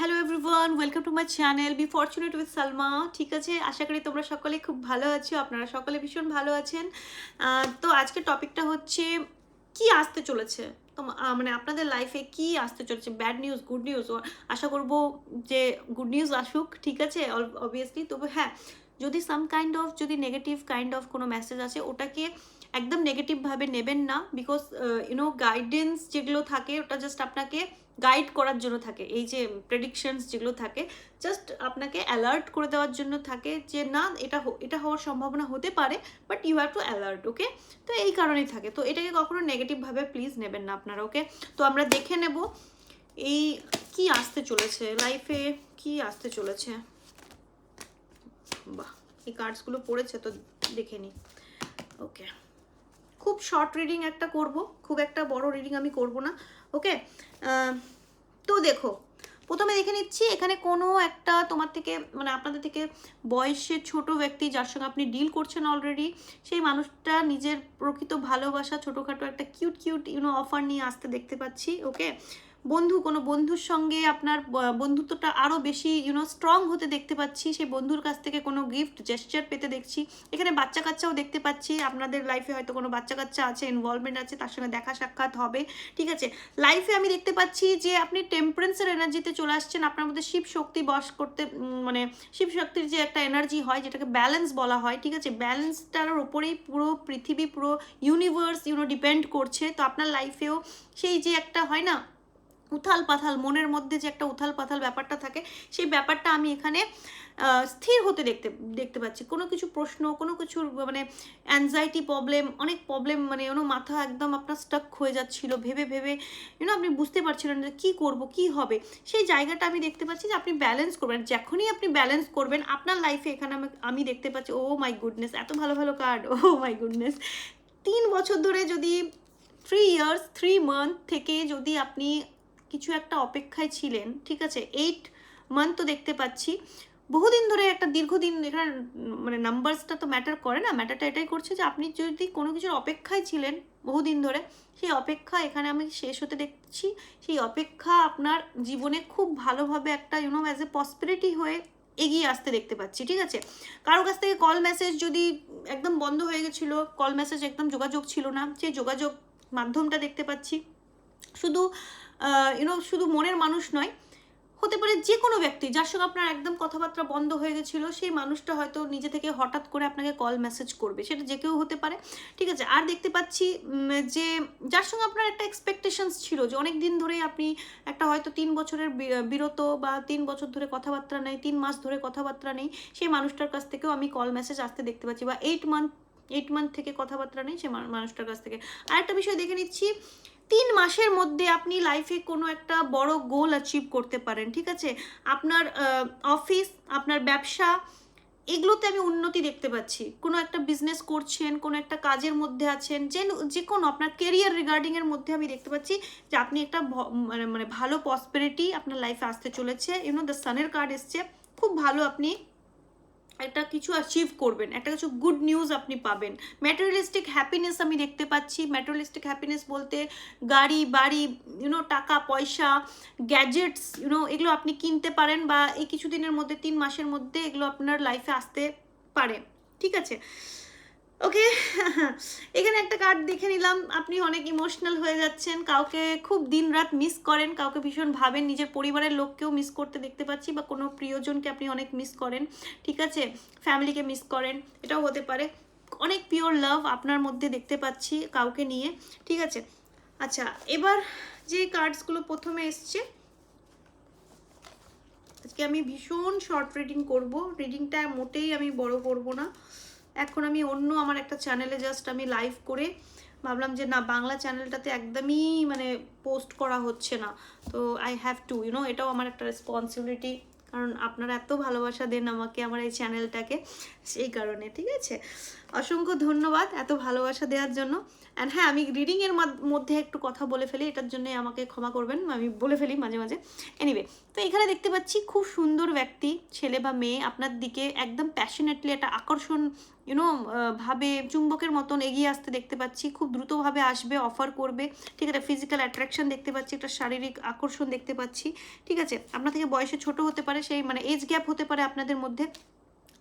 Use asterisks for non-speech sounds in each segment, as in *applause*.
Hello everyone welcome to my channel be fortunate with Salma ঠিক আছে? আশা করি তোমরা সকলে খুব ভালো আছো। আপনারা সকলে ভীষণ ভালো আছেন। তো আজকে টপিকটা হচ্ছে, কি আসতে চলেছে? তো মানে আপনাদের লাইফে কি আসতে চলেছে? ব্যাড নিউজ গুড নিউজ আশা করব যে গুড নিউজ আসুক, ঠিক আছে? অবভিয়াসলি তবে হ্যাঁ যদি সাম কাইন্ড অফ যদি নেগেটিভ কাইন্ড অফ কোনো মেসেজ আছে ওটাকে একদম নেগেটিভভাবে নেবেন না বিকজ ইউনো গাইডেন্স যেগুলো থাকে, ওটা জাস্ট আপনাকে গাইড করার জন্য থাকে। এই যে প্রেডিকশনস যেগুলো থাকে জাস্ট আপনাকে অ্যালার্ট করে দেওয়ার জন্য থাকে যে, না, এটা এটা হওয়ার সম্ভাবনা হতে পারে but you have to alert okay তো এই কারণেই থাকে। তো এটাকে কখনো নেগেটিভভাবে প্লিজ নেবেন না আপনারা ওকে তো আমরা দেখে নেব এই কি আসতে চলেছে লাইফে কি আসতে চলেছে। বাহ, এই কার্ডসগুলো পড়েছে, তো দেখে নিই। ওকে খুব শর্ট রিডিং একটা করব, খুব একটা বড় রিডিং আমি করব না ওকে তো দেখো, প্রথমে দেখে নিচ্ছি, এখানে কোনো একটা তোমার থেকে মানে আপনাদের থেকে বয়সে ছোট ব্যক্তি যার সঙ্গে আপনি ডিল করছেন অলরেডি সেই মানুষটা নিজের প্রকৃত ভালোবাসা, ছোটোখাটো একটা কিউট কিউট ইউনো অফার নিয়ে আসতে দেখতে পাচ্ছি ওকে বন্ধু, কোনো বন্ধুর সঙ্গে আপনার বন্ধুত্বটা আরও বেশি ইউনো স্ট্রং হতে দেখতে পাচ্ছি। সেই বন্ধুর কাছ থেকে কোনো গিফট জেস্টার পেতে দেখছি। এখানে বাচ্চা কাচ্চাও দেখতে পাচ্ছি। আপনাদের লাইফে হয়তো কোনো বাচ্চা কাচ্চা আছে ইনভলভমেন্ট আছে, তার সঙ্গে দেখা সাক্ষাৎ হবে। ঠিক আছে? লাইফে আমি দেখতে পাচ্ছি যে আপনি টেম্পারেন্সের এনার্জিতে চলে আসছেন। আপনার মধ্যে শিব শক্তি বস করতে মানে শিব শক্তির যে একটা এনার্জি হয়, যেটাকে ব্যালেন্স বলা হয়, ঠিক আছে? ব্যালেন্সটার ওপরেই পুরো পৃথিবী, পুরো ইউনিভার্স ইউনো ডিপেন্ড করছে। তো আপনার লাইফেও সেই যে একটা, হয় না? উথাল পাথাল মনের মধ্যে যে একটা উথাল পাথাল ব্যাপারটা থাকে, সেই ব্যাপারটা আমি এখানে স্থির হতে দেখতে দেখতে পাচ্ছি। কোনো কিছু প্রশ্ন, কোনো কিছুর মানে অ্যাংজাইটি প্রবলেম অনেক প্রবলেম মানে ওনো মাথা একদম আপনার স্টাক হয়ে যাচ্ছিল, ভেবে ভেবে ইউনো আপনি বুঝতে পারছিলেন যে কী করব, কি হবে। সেই জায়গাটা আমি দেখতে পাচ্ছি যে আপনি ব্যালেন্স করবেন। যখনই আপনি ব্যালেন্স করবেন, আপনার লাইফে এখানে আমি দেখতে পাচ্ছি ও মাই গুডনেস এত ভালো ভালো কার্ড ও মাই গুডনেস তিন বছর ধরে যদি থ্রি ইয়ার্স থ্রি মান্থ থেকে যদি আপনি কিছু একটা অপেক্ষায় ছিলেন, ঠিক আছে? এইট মান্থ তো দেখতে পাচ্ছি। বহুদিন ধরে একটা দীর্ঘদিন এখানে মানে নাম্বারসটা তো ম্যাটার করে না। ম্যাটারটা এটাই করছে যে, আপনি যদি কোনো কিছুর অপেক্ষায় ছিলেন বহুদিন ধরে, সেই অপেক্ষা এখানে আমি শেষ হতে দেখছি। সেই অপেক্ষা আপনার জীবনে খুব ভালোভাবে একটা ইউনো অ্যাজ এ পসপিরিটি হয়ে এগিয়ে আসতে দেখতে পাচ্ছি, ঠিক আছে? কারোর কাছ থেকে কল মেসেজ যদি একদম বন্ধ হয়ে গেছিল কল মেসেজ একদম যোগাযোগ ছিল না, সেই যোগাযোগ মাধ্যমটা দেখতে পাচ্ছি। শুধু ইউনো শুধু মনের মানুষ নয়, হতে পারে যে কোনো ব্যক্তি, যার সঙ্গে আপনার একদম কথাবার্তা বন্ধ হয়ে গেছিল, সেই মানুষটা হয়তো নিজে থেকে হঠাৎ করে আপনাকে কল মেসেজ করবে, সেটা যে কেউ হতে পারে। ঠিক আছে, আর দেখতে পাচ্ছি যে যার সঙ্গে আপনার একটা এক্সপেকটেশনস ছিল, যে অনেক দিন ধরেই আপনি একটা হয়তো তিন বছরের বিরত বা তিন বছর ধরে কথাবার্তা নেই, তিন মাস ধরে কথাবার্তা নেই, সেই মানুষটার কাছ থেকেও আমি কল মেসেজ আসতে দেখতে পাচ্ছি বা এইট মান্থ এইট মান্থ থেকে কথাবার্তা নেই, সে মানুষটার কাছ থেকে। আরেকটা বিষয় দেখে নিচ্ছি তিন মাসের মধ্যে আপনি লাইফে কোনো একটা বড় গোল অ্যাচিভ করতে পারেন, ঠিক আছে? আপনার অফিস আপনার ব্যবসা, এগুলোতে আমি উন্নতি দেখতে পাচ্ছি। কোনো একটা বিজনেস করছেন, কোনো একটা কাজের মধ্যে আছেন, যে যে কোনো আপনার কেরিয়ার রিগার্ডিংয়ের মধ্যে আমি দেখতে পাচ্ছি যে আপনি একটা মানে মানে ভালো পসপেরিটি আপনার লাইফে আসতে চলেছে। ইউনো দ্য সানের কার্ড এসছে। খুব ভালো আপনি একটা কিছু অ্যাচিভ করবেন, একটা কিছু গুড নিউজ আপনি পাবেন। ম্যাটেরিয়ালিস্টিক হ্যাপিনেস আমি দেখতে পাচ্ছি। ম্যাটেরিয়ালিস্টিক হ্যাপিনেস বলতে গাড়ি, বাড়ি ইউনো টাকা, পয়সা গ্যাজেটস ইউনো এগুলো আপনি কিনতে পারেন বা এই কিছুদিনের মধ্যে, তিন মাসের মধ্যে এগুলো আপনার লাইফে আসতে পারে। ঠিক আছে? ওকে? *laughs* এখানে একটা কার্ড দেখে নিলাম। আপনি অনেক ইমোশনাল হয়ে যাচ্ছেন। কাউকে খুব দিন রাত মিস করেন। কাউকে ভীষণ ভাবেন। নিজের পরিবারের লোককেও মিস করতে দেখতে পাচ্ছি বা কোনো প্রিয়জনকে আপনি অনেক মিস করেন। ঠিক আছে? ফ্যামিলিকে মিস করেন। এটাও হতে পারে। অনেক পিওর লাভ আপনার মধ্যে দেখতে পাচ্ছি কাউকে নিয়ে। ঠিক আছে? আচ্ছা এবার যে কার্ডসগুলো প্রথমে এসছে, আজকে আমি ভীষণ শর্ট রিডিং করব। রিডিংটা মোটেই আমি বড় করব না। এখন আমি অন্য আমার একটা চ্যানেলে জাস্ট আমি লাইভ করে ভাবলাম যে না, বাংলা চ্যানেলটাতে একদমই মানে পোস্ট করা হচ্ছে না। তো আই হ্যাভ টু ইউনো এটাও আমার একটা রেসপন্সিবিলিটি কারণ আপনারা এত ভালোবাসা দেন আমাকে, আমার এই চ্যানেলটাকে সেই কারণে, ঠিক আছে? অসংখ্য ধন্যবাদ এত ভালোবাসা দেওয়ার জন্য। অ্যান্ড হ্যাঁ আমি রিডিংয়ের মধ্যে একটু কথা বলে ফেলি, এটার জন্য আমাকে ক্ষমা করবেন, আমি বলে ফেলি মাঝে মাঝে। এনিওয়ে তো এখানে দেখতে পাচ্ছি খুব সুন্দর ব্যক্তি, ছেলে বা মেয়ে, আপনার দিকে একদম প্যাশনেটলি একটা আকর্ষণ ইউনো ভাবে চুম্বকের মতন এগিয়ে আসতে দেখতে পাচ্ছি, খুব দ্রুতভাবে আসবে অফার করবে। ঠিক আছে ফিজিক্যাল অ্যাট্রাকশন দেখতে পাচ্ছি, একটা শারীরিক আকর্ষণ দেখতে পাচ্ছি। ঠিক আছে, আপনার থেকে বয়সে ছোট হতে পারে, সেই মানে এজ গ্যাপ হতে পারে আপনাদের মধ্যে।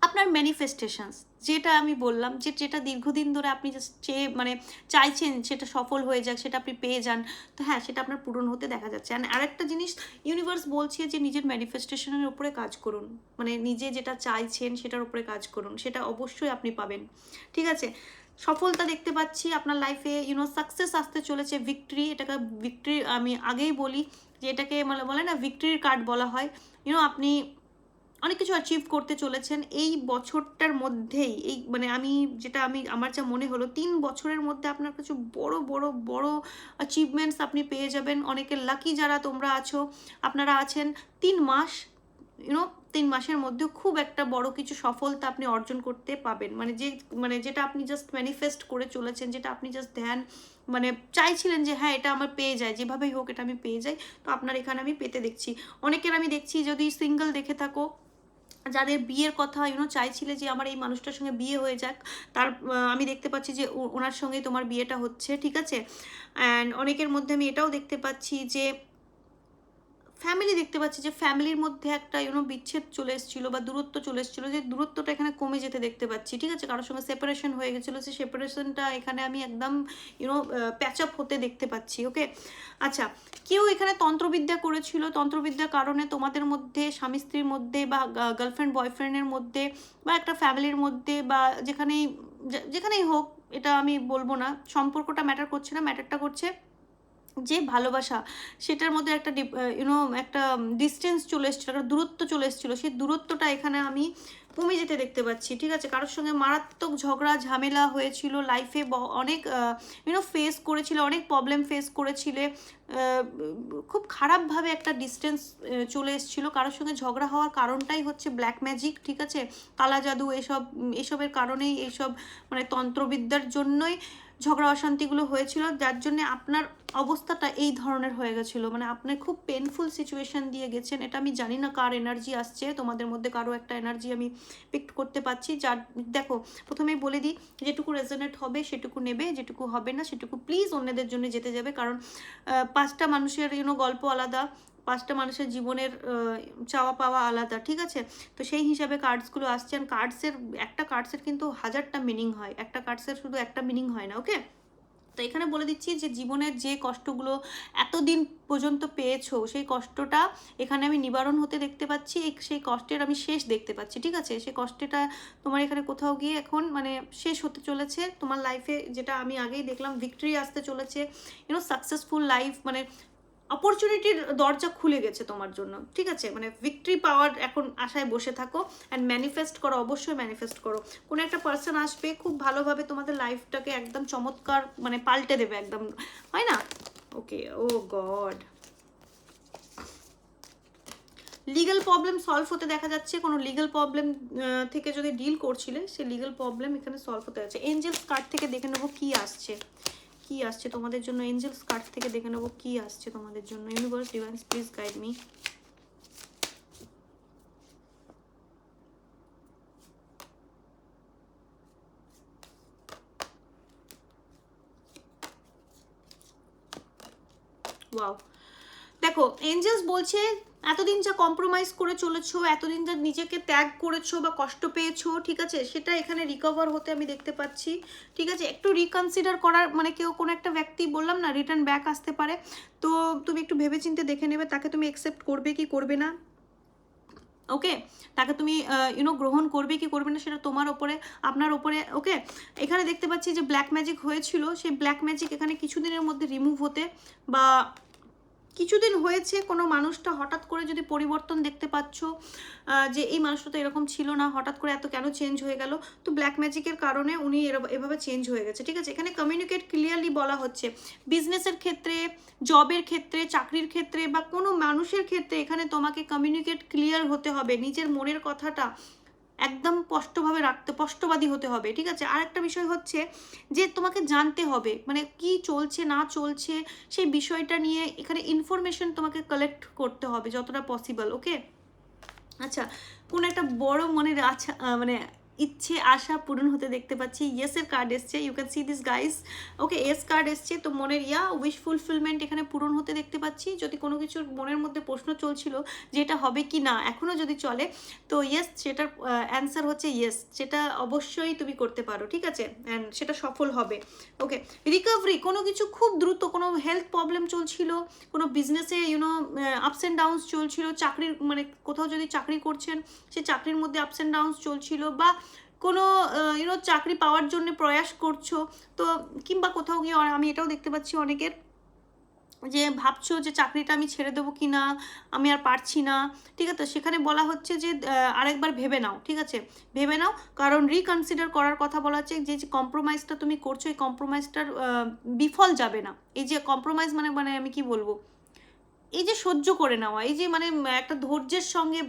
আপনার ম্যানিফেস্টেশনস যেটা আমি বললাম যে যেটা দীর্ঘদিন ধরে আপনি চেয়ে মানে চাইছেন সেটা সফল হয়ে যাক, সেটা আপনি পেয়ে যান, তো হ্যাঁ সেটা আপনার পূরণ হতে দেখা যাচ্ছে। আর আরেকটা জিনিস ইউনিভার্স বলছে যে নিজের ম্যানিফেস্টেশনের উপরে কাজ করুন। মানে নিজে যেটা চাইছেন সেটার উপরে কাজ করুন, সেটা অবশ্যই আপনি পাবেন। ঠিক আছে? সফলতা দেখতে পাচ্ছি আপনার লাইফে ইউনো সাকসেস আসতে চলেছে ভিক্টরি এটাকে ভিক্টরি আমি আগেই বলি যে এটাকে মানে বলে না ভিক্টরির কার্ড বলা হয়। ইউনো আপনি অনেক কিছু অ্যাচিভ করতে চলেছেন। এই বছরটার মধ্যেই, এই মানে আমি যেটা আমি, আমার যা মনে হলো, তিন বছরের মধ্যে আপনার কিছু বড় বড় বড় অ্যাচিভমেন্টস আপনি পেয়ে যাবেন। অনেকের লাকি যারা তোমরা আছো, আপনারা আছেন। তিন মাস ইউনো তিন মাসের মধ্যে খুব একটা বড় কিছু সফলতা আপনি অর্জন করতে পাবেন। মানে যে মানে যেটা আপনি জাস্ট ম্যানিফেস্ট করে চলেছেন, যেটা আপনি জাস্ট ধ্যান মানে চাইছিলেন যে হ্যাঁ এটা আমার পেয়ে যায়, যেভাবেই হোক এটা আমি পেয়ে যাই। তো আপনার এখানে আমি পেতে দেখছি। অনেকের আমি দেখছি যদি সিঙ্গেল দেখে থাকো যাদের বিয়ের কথা ইউনো চাইছিলে যে আমার এই মানুষটার সঙ্গে বিয়ে হয়ে যাক, তার আমি দেখতে পাচ্ছি যে ওনার সঙ্গে তোমার বিয়েটা হচ্ছে, ঠিক আছে? অ্যান্ড অনেকের মধ্যে আমি এটাও দেখতে পাচ্ছি যে ফ্যামিলি দেখতে পাচ্ছি যে ফ্যামিলির মধ্যে একটা ইউনো বিচ্ছেদ চলে এসেছিল বা দূরত্ব চলে এসেছিল। যে দূরত্বটা এখানে কমে যেতে দেখতে পাচ্ছি, ঠিক আছে? কারোর সঙ্গে সেপারেশন হয়ে গেছিল, সেই সেপারেশনটা এখানে আমি একদম ইউনো প্যাচ আপ হতে দেখতে পাচ্ছি ওকে আচ্ছা কেউ এখানে তন্ত্রবিদ্যা করেছিল। তন্ত্রবিদ্যার কারণে তোমাদের মধ্যে, স্বামী স্ত্রীর মধ্যে বা গার্লফ্রেন্ড বয়ফ্রেন্ডের মধ্যে বা একটা ফ্যামিলির মধ্যে বা যেখানেই যেখানেই হোক, এটা আমি বলব না। সম্পর্কটা ম্যাটার করছে না ম্যাটারটা করছে যে ভালোবাসা, সেটার মধ্যে একটা ইউনো একটা ডিস্টেন্স চলে এসেছিল, একটা দূরত্ব চলে এসেছিল। সেই দূরত্বটা এখানে আমি কমে যেতে দেখতে পাচ্ছি, ঠিক আছে? কারোর সঙ্গে মারাত্মক ঝগড়া, ঝামেলা হয়েছিল লাইফে অনেক ইউনো ফেস করেছিল, অনেক প্রবলেম ফেস করেছিলে খুব খারাপভাবে একটা ডিস্টেন্স চলে এসেছিল। কারোর সঙ্গে ঝগড়া হওয়ার কারণটাই হচ্ছে ব্ল্যাক ম্যাজিক ঠিক আছে? কালা জাদু, এসব, এসবের কারণেই এইসব মানে তন্ত্রবিদ্যার জন্যই ঝগড়া অশান্তিগুলো হয়েছিল, যার জন্য আপনার অবস্থাটা এই ধরনের হয়ে গেছিল। মানে আপনি খুব পেনফুল সিচুয়েশন দিয়ে গেছেন, এটা আমি জানি না কার এনার্জি আসছে, তোমাদের মধ্যে কারও একটা এনার্জি আমি পিক করতে পারছি। যার, দেখো, প্রথমেই বলে দিই, যেটুকু রেজনেট হবে সেটুকু নেবে, যেটুকু হবে না সেটুকু প্লিজ অন্যদের জন্য যেতে যাবে। কারণ পাঁচটা মানুষের ইউনো গল্প আলাদা পাঁচটা মানুষের জীবনের চাওয়া পাওয়া আলাদা, ঠিক আছে? তো সেই হিসাবে কার্ডসগুলো আসছে আর কার্ডসের, একটা কার্ডসের কিন্তু হাজারটা মিনিং হয়, একটা কার্ডসের শুধু একটা মিনিং হয় না ওকে তো এখানে বলে দিচ্ছি যে জীবনের যে কষ্টগুলো এতদিন পর্যন্ত পেয়েছ, সেই কষ্টটা এখানে আমি নিবারণ হতে দেখতে পাচ্ছি সেই কষ্টের আমি শেষ দেখতে পাচ্ছি, ঠিক আছে? সেই কষ্টটা তোমার এখানে কোথাও গিয়ে এখন মানে শেষ হতে চলেছে, তোমার লাইফে যেটা আমি আগেই দেখলাম ভিক্টরি আসতে চলেছে ইউনো সাকসেসফুল লাইফ মানে অপরচুনিটির দরজা খুলে গেছে তোমার জন্য, ঠিক আছে? মানে ভিক্টরি পাওয়ার এখন আশায় বসে থাকো অ্যান্ড ম্যানিফেস্ট করো, অবশ্যই ম্যানিফেস্ট করো। কোনো একটা পার্সন আসবে, খুব ভালোভাবে তোমাদের লাইফটাকে একদম চমৎকার মানে পাল্টে দেবে একদম, হয় না? Okay oh God legal problem solve হতে দেখা যাচ্ছে, কোনো লিগাল প্রবলেম থেকে যদি ডিল করছিলে সে লিগাল প্রবলেম এখানে সলভ হতে যাচ্ছে। এঞ্জেলস কার্ড থেকে দেখে নেব কী আসছে। কি আসছে তোমাদের জন্য? এঞ্জেলস কার্ড থেকে দেখে নেব কি আসছে তোমাদের জন্য। Universe divines please guide me wow দেখো এঞ্জেলস বলছে, এতদিন যা কম্প্রোমাইজ করে চলেছো, এতদিন যা নিজেকে ত্যাগ করেছ বা কষ্ট পেয়েছ, ঠিক আছে? সেটা এখানে রিকভার হতে আমি দেখতে পাচ্ছি, ঠিক আছে? একটু রিকনসিডার করার মানে কেউ কোনো একটা ব্যক্তি, বললাম না রিটার্ন ব্যাক আসতে পারে। তো তুমি একটু ভেবেচিন্তে দেখে নেবে, তাকে তুমি অ্যাকসেপ্ট করবে কি করবে না? ওকে তাকে তুমি ইউনো গ্রহণ করবে কি করবে না, সেটা তোমার ওপরে, আপনার ওপরে ওকে এখানে দেখতে পাচ্ছি যে ব্ল্যাক ম্যাজিক হয়েছিল, সেই ব্ল্যাক ম্যাজিক এখানে কিছুদিনের মধ্যে রিমুভ হতে বা কিছুদিন হয়েছে, কোনো মানুষটা হঠাৎ করে যদি পরিবর্তন দেখতে পাচ্ছ যে এই মানুষটা তো এরকম ছিল না, হঠাৎ করে এত কেন চেঞ্জ হয়ে গেল, তো ব্ল্যাক ম্যাজিকের কারণে উনি এভাবে চেঞ্জ হয়ে গেছে, ঠিক আছে? এখানে কমিউনিকেট ক্লিয়ারলি বলা হচ্ছে বিজনেসের ক্ষেত্রে জবের ক্ষেত্রে, চাকরির ক্ষেত্রে বা কোনো মানুষের ক্ষেত্রে এখানে তোমাকে কমিউনিকেট ক্লিয়ার হতে হবে, নিজের মনের কথাটা একদম স্পষ্টভাবে রাখতে, স্পষ্টবাদী হতে হবে, ঠিক আছে? আর একটা বিষয় হচ্ছে যে তোমাকে জানতে হবে মানে কি চলছে, না চলছে, সেই বিষয়টা নিয়ে এখানে ইনফরমেশন তোমাকে কালেক্ট করতে হবে যতটা পসিবল ওকে আচ্ছা কোন একটা বড় মনের আচ্ছা মানে ইচ্ছে, আশা পূরণ হতে দেখতে পাচ্ছি। ইয়েসের কার্ড এসছে। You can see this guys okay yes card এসছে। তো মনের, ইয়া উইশ ফুলফিলমেন্ট এখানে পূরণ হতে দেখতে পাচ্ছি। যদি কোনো কিছুর মনের মধ্যে প্রশ্ন চলছিল যে এটা হবে কি না এখনও যদি চলে, তো ইয়েস সেটার অ্যান্সার হচ্ছে ইয়েস সেটা অবশ্যই তুমি করতে পারো, ঠিক আছে? অ্যান্ড সেটা সফল হবে। ওকে রিকভারি কোনো কিছু খুব দ্রুত, কোনো হেলথ প্রবলেম চলছিল, কোনো বিজনেসে ইউনো আপস অ্যান্ড ডাউন্স চলছিল, চাকরির মানে কোথাও যদি চাকরি করছেন সে চাকরির মধ্যে আপস অ্যান্ড ডাউনস চলছিল বা কোনো ইউনো চাকরি পাওয়ার জন্য প্রয়াস করছ। তো কিংবা কোথাও গিয়ে আমি এটাও দেখতে পাচ্ছি অনেকের যে ভাবছ যে চাকরিটা আমি ছেড়ে দেবো কি না আমি আর পারছি না। ঠিক আছে, সেখানে বলা হচ্ছে যে আরেকবার ভেবে নাও, ঠিক আছে? ভেবে নাও, কারণ রিকনসিডার করার কথা বলা হচ্ছে, যে যে কম্প্রোমাইজটা তুমি করছ, এই কম্প্রোমাইজটার বিফল যাবে না। এই যে কম্প্রোমাইজ মানে মানে আমি কি বলব? এই যে সহ্য করে নেওয়া, এই যে মানে একটা ধৈর্যের সঙ্গে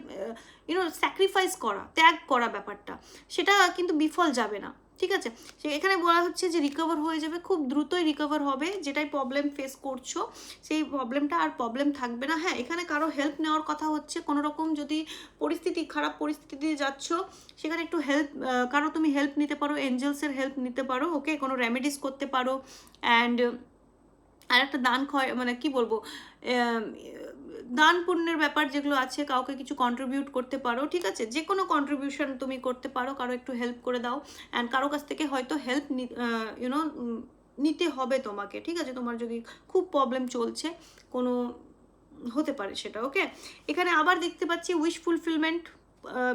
ইউনো স্যাক্রিফাইস করা, ত্যাগ করা ব্যাপারটা, সেটা কিন্তু বিফল যাবে না, ঠিক আছে? সে এখানে বলা হচ্ছে যে রিকভার হয়ে যাবে, খুব দ্রুতই রিকভার হবে, যেটাই প্রবলেম ফেস করছ, সেই প্রবলেমটা আর প্রবলেম থাকবে না। হ্যাঁ এখানে কারও হেল্প নেওয়ার কথা হচ্ছে কোনো রকম যদি পরিস্থিতি, খারাপ পরিস্থিতি দিয়ে যাচ্ছ, সেখানে একটু হেল্প কারও তুমি হেল্প নিতে পারো এঞ্জেলসের হেল্প নিতে পারো ওকে কোনো রেমেডিস করতে পারো অ্যান্ড আর একটা দান ক্ষয় মানে কি বলব দান পুণ্যের ব্যাপার যেগুলো আছে, কাউকে কিছু কন্ট্রিবিউট করতে পারো, ঠিক আছে? যে কোনো কন্ট্রিবিউশন তুমি করতে পারো, কারও একটু হেল্প করে দাও অ্যান্ড কারও কাছ থেকে হয়তো হেল্প ইউনো নিতে হবে তোমাকে, ঠিক আছে? তোমার যদি খুব প্রবলেম চলছে, কোনো হতে পারে সেটা ওকে এখানে আবার দেখতে পাচ্ছি উইশ ফুলফিলমেন্ট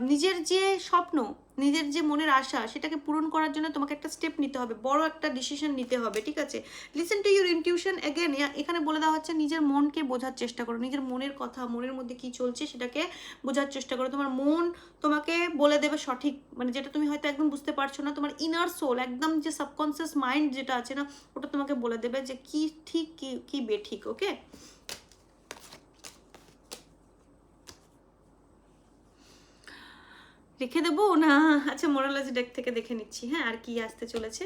নিজের যে স্বপ্ন, নিজের যে মনের আশা, সেটাকে পূরণ করার জন্য তোমাকে একটা স্টেপ নিতে হবে, বড় একটা ডিসিশন নিতে হবে, ঠিক আছে? Listen to your intuition again এখানে বলে দেওয়া হচ্ছে নিজের মনকে বোঝার চেষ্টা করো, নিজের মনের কথা, মনের মধ্যে কি চলছে সেটাকে বোঝার চেষ্টা করো, তোমার মন তোমাকে বলে দেবে সঠিক মানে যেটা তুমি হয়তো একদম বুঝতে পারছ না, তোমার ইনার সোল একদম যে সাবকনসিয়াস মাইন্ড যেটা আছে না, ওটা তোমাকে বলে দেবে যে কি ঠিক, কি কি বেঠিক ওকে রেখে দেবো? না আচ্ছা মোরালাজি ডেক থেকে দেখে নিচ্ছি। হ্যাঁ আর কি আসতে চলেছে?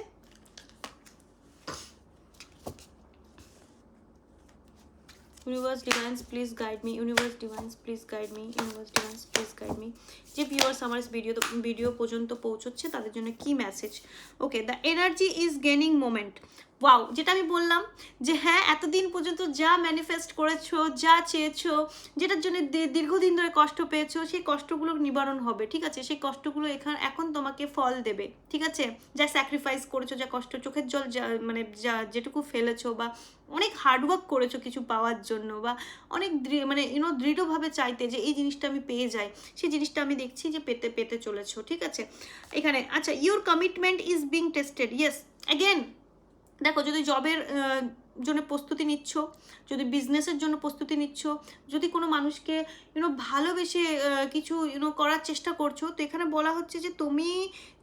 Universe divines please guide me universe divines please guide me universe divines please guide me যে ভিউয়ার্স আমার ভিডিও ভিডিও পর্যন্ত পৌঁছচ্ছে, তাদের জন্য কি message okay the energy is gaining moment wow যেটা আমি বললাম যে হ্যাঁ এতদিন পর্যন্ত যা ম্যানিফেস্ট করেছ, যা চেয়েছো, যেটার জন্য দীর্ঘদিন ধরে কষ্ট পেয়েছ, সেই কষ্টগুলো নিবারণ হবে, ঠিক আছে? সেই কষ্টগুলো এখান, এখন তোমাকে ফল দেবে, ঠিক আছে? যা স্যাক্রিফাইস করেছ, যা কষ্ট, চোখের জল যা মানে যা, যেটুকু ফেলেছো বা অনেক হার্ডওয়ার্ক করেছ কিছু পাওয়ার জন্য বা অনেক মানে ইউনো দৃঢ়ভাবে চাইতে যে এই জিনিসটা আমি পেয়ে যাই, সেই জিনিসটা আমি দেখছি যে পেতে পেতে চলেছো, ঠিক আছে? এখানে আচ্ছা your commitment is being tested yes again দেখো, যদি জবের জন্য প্রস্তুতি নিচ্ছ, যদি বিজনেসের জন্য প্রস্তুতি নিচ্ছ, যদি কোনো মানুষকে ইউনো ভালোবেসে কিছু ইউনো করার চেষ্টা করছ, তো এখানে বলা হচ্ছে যে তুমি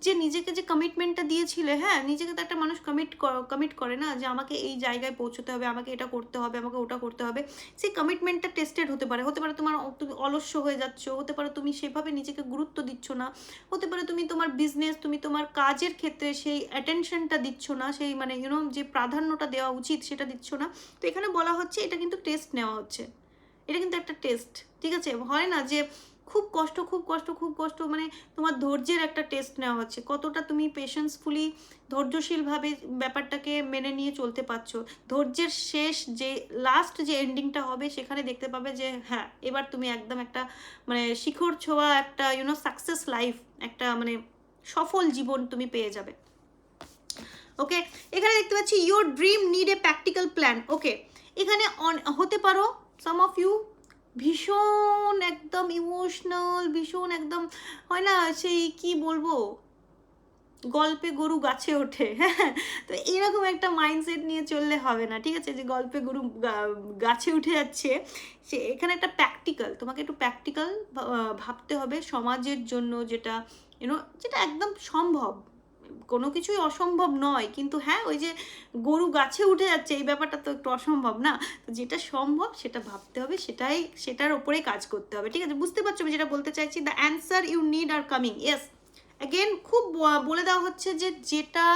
যে নিজেকে যে কমিটমেন্টটা দিয়েছিলে হ্যাঁ নিজেকে তো একটা মানুষ কমিট কমিট করে না যে আমাকে এই জায়গায় পৌঁছতে হবে, আমাকে এটা করতে হবে, আমাকে ওটা করতে হবে। সেই কমিটমেন্টটা টেস্টেড হতে পারে। হতে পারে তোমার তুমি অলস্য হয়ে যাচ্ছ, হতে পারে তুমি সেভাবে নিজেকে গুরুত্ব দিচ্ছ না, হতে পারে তুমি তোমার বিজনেস তুমি তোমার কাজের ক্ষেত্রে সেই অ্যাটেনশনটা দিচ্ছ না, সেই মানে ইউনো যে প্রাধান্যটা দেওয়া উচিত সেটা দিচ্ছ না। তো এখানে বলা হচ্ছে এটা কিন্তু টেস্ট নেওয়া হচ্ছে। এটা কিন্তু একটা টেস্ট ঠিক আছে? হয় না যে খুব কষ্ট খুব কষ্ট খুব কষ্ট মানে তোমার ধৈর্যের একটা টেস্ট নেওয়া হচ্ছে। কতটা তুমি পেশেন্সফুলি ধৈর্যশীলভাবে ব্যাপারটাকে মেনে নিয়ে চলতে পারছ? ধৈর্যের শেষ যে লাস্ট যে এন্ডিংটা হবে, সেখানে দেখতে পাবে যে হ্যাঁ এবার তুমি একদম একটা মানে শিখর ছোঁয়া, একটা ইউনো সাকসেস লাইফ একটা মানে সফল জীবন তুমি পেয়ে যাবে। ওকে এখানে দেখতে পাচ্ছি your dream need a practical plan okay এখানে অন হতে পারো সাম অফ ইউ ভীষণ একদম ইমোশনাল ভীষণ একদম, হয় না? সেই কি বলব? গল্পে গরু গাছে ওঠে। হ্যাঁ তো এরকম একটা মাইন্ডসেট নিয়ে চললে হবে না, ঠিক আছে? যে গল্পে গরু গাছে উঠে যাচ্ছে, সে এখানে একটা প্র্যাকটিক্যাল তোমাকে একটু প্র্যাকটিক্যাল ভাবতে হবে সমাজের জন্য যেটা ইউনো যেটা একদম সম্ভব। কোনো কিছুই অসম্ভব নয়। কিন্তু হ্যাঁ ওই যে গরু গাছে উঠে যাচ্ছে, এই ব্যাপারটা তো একটু অসম্ভব না? তো যেটা সম্ভব সেটা ভাবতে হবে, সেটাই, সেটার ওপরে কাজ করতে হবে। ঠিক আছে, বুঝতে পারছ আমি যেটা বলতে চাইছি? The answer you need are coming yes again খুব বলে দেওয়া হচ্ছে যে যেটা,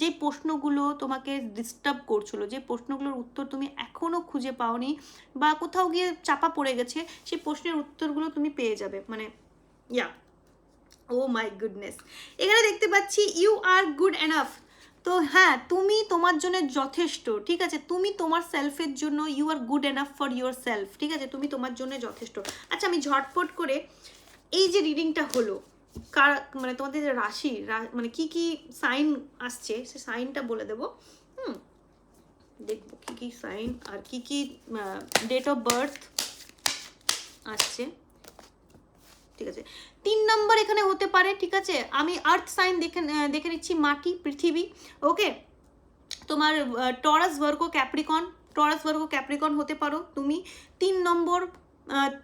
যে প্রশ্নগুলো তোমাকে ডিস্টার্ব করছিল, যে প্রশ্নগুলোর উত্তর তুমি এখনও খুঁজে পাওনি বা কোথাও গিয়ে চাপা পড়ে গেছে, সেই প্রশ্নের উত্তরগুলো তুমি পেয়ে যাবে। মানে ইয়া ও মাই গুডনেস। এখানে দেখতে পাচ্ছি ইউ আর গুড এনাফ। তো হ্যাঁ তুমি তোমার জন্য যথেষ্ট, ঠিক আছে? তুমি তোমার সেলফের জন্য you are good enough for yourself, ঠিক আছে? তুমি তোমার জন্য যথেষ্ট। আচ্ছা আমি ঝটপট করে এই যে রিডিংটা হলো, কার মানে তোমাদের যে রাশি মানে কি কি সাইন আসছে, সে সাইনটা বলে দেবো। হুম, দেখব কি কি সাইন আর কি কি ডেট অফ বার্থ আসছে। ঠিক আছে। তিন নম্বর এখানে হতে পারে, ঠিক আছে? আমি আর্থ সাইন দেখে দেখে নিচ্ছি, মাটি, পৃথিবী ওকে তোমার Taurus Virgo Capricorn Taurus Virgo Capricorn হতে পারো তুমি। তিন নম্বর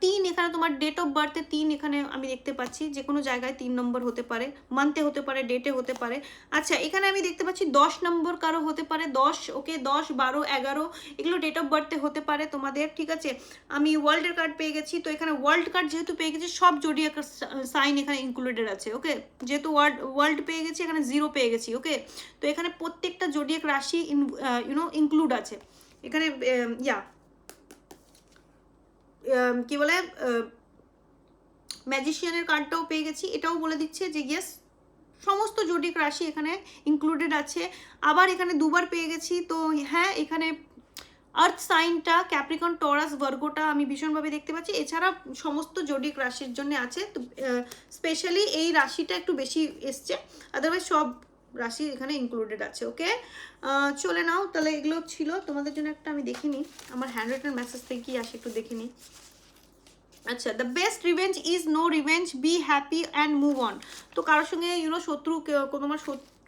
তিন এখানে তোমার ডেট অফ বার্থে তিন এখানে আমি দেখতে পাচ্ছি যে কোনো জায়গায় তিন নম্বর হতে পারে মান্থে হতে পারে ডেটে হতে পারে। আচ্ছা এখানে আমি দেখতে পাচ্ছি দশ নম্বর কারও হতে পারে, দশ, ওকে, দশ, বারো, এগারো, এগুলো ডেট অফ বার্থে হতে পারে তোমাদের, ঠিক আছে? আমি ওয়ার্ল্ডের কার্ড পেয়ে গেছি, তো এখানে ওয়ার্ল্ড কার্ড যেহেতু পেয়ে গেছি, সব জোডিয়াক সাইন এখানে ইনক্লুডেড আছে, ওকে? যেহেতু ওয়ার্ল্ড ওয়ার্ল্ড পেয়ে গেছি, এখানে জিরো পেয়ে গেছি, ওকে? তো এখানে প্রত্যেকটা জোডিয়াক রাশি ইউনো ইনক্লুড আছে। এখানে ইয়া কি বলে ম্যাজিশিয়ানের কার্ডটাও পেয়ে গেছি। এটাও বলে দিচ্ছে যে ইয়েস সমস্ত জটিক রাশি এখানে ইনক্লুডেড আছে। আবার এখানে দুবার পেয়ে গেছি, তো হ্যাঁ এখানে আর্থ সাইনটা ক্যাপ্রিকন টরাস ভার্গোটা আমি ভীষণভাবে দেখতে পাচ্ছি। এছাড়া সমস্ত জোডিক রাশির জন্য আছে, তো স্পেশালি এই রাশিটা একটু বেশি এসছে। আদারওয়াইজ সব রাশি এখানে ইনক্লুডেড আছে ওকে চলে নাও, তাহলে এগুলো ছিল। তোমাদের জন্য একটা আমি দেখিনি আমার হ্যান্ড রিটেন মেসেজ থেকে কি আসে একটু দেখিনি আচ্ছা the best revenge is no revenge be happy and move on তো কারোর সঙ্গে ইউনো শত্রু তোমার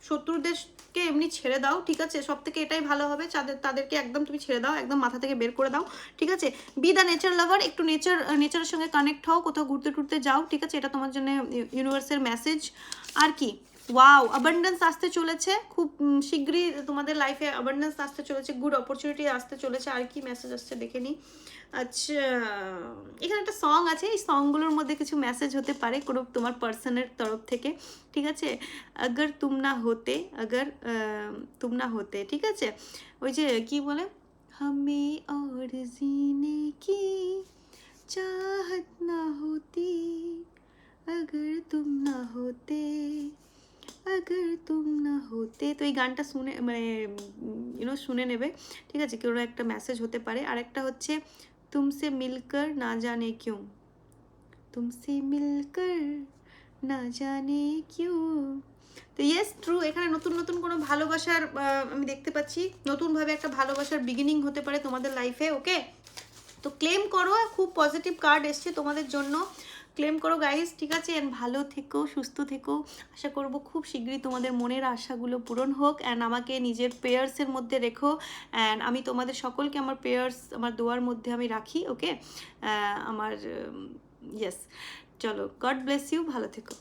শত্রুদেরকে এমনি ছেড়ে দাও, ঠিক আছে? সব থেকে এটাই ভালো হবে তাদের তাদেরকে একদম তুমি ছেড়ে দাও, একদম মাথা থেকে বের করে দাও, ঠিক আছে? বি দ্য নেচার লাভার একটু নেচার নেচারের সঙ্গে কানেক্ট হও, কোথাও ঘুরতে টুরতে যাও, ঠিক আছে? এটা তোমার জন্য ইউনিভার্সের মেসেজ আর কি? ওয়াও অ্যাবান্ডেন্স আসতে চলেছে খুব উম, শীঘ্রই তোমাদের লাইফে অ্যাবান্ডেন্স আসতে চলেছে গুড অপরচুনিটি আসতে চলেছে আর কি মেসেজ আসছে দেখে নিই আচ্ছা এখানে একটা সং আছে এই সংগুলোর মধ্যে কিছু মেসেজ হতে পারে কোনো তোমার পার্সনের তরফ থেকে ঠিক আছে আগর তুম না হতে আগর আহ, তুম না হতে ঠিক আছে ওই যে কি বলে আমি और जीने की चाहत ना होती अगर तुम ना होते আগর তুম না হতে তো এই গানটা শুনে মানে ইউনো শুনে নেবে। ঠিক আছে? কেউ একটা মেসেজ হতে পারে। আর একটা হচ্ছে, তুমসে মিলকর না জানে কিউ? তুমসে মিলকর না জানে কিউ? তো ইয়েস ট্রু এখানে নতুন নতুন কোনো ভালোবাসার আমি দেখতে পাচ্ছি। নতুনভাবে একটা ভালোবাসার বিগিনিং হতে পারে তোমাদের লাইফে ওকে তো ক্লেম করো, খুব পজিটিভ কার্ড এসছে তোমাদের জন্য। ক্লেম করো গাইস ঠিক আছে? অ্যান্ড ভালো থেকো, সুস্থ থেকো। আশা করব খুব শীঘ্রই তোমাদের মনের আশাগুলো পূরণ হোক। অ্যান্ড আমাকে নিজের পেয়ার্সের মধ্যে রেখো। অ্যান্ড আমি তোমাদের সকলকে আমার পেয়ার্স আমার দোয়ার মধ্যে আমি রাখি ওকে আমার ইয়েস চলো গড ব্লেস ইউ ভালো থেকো।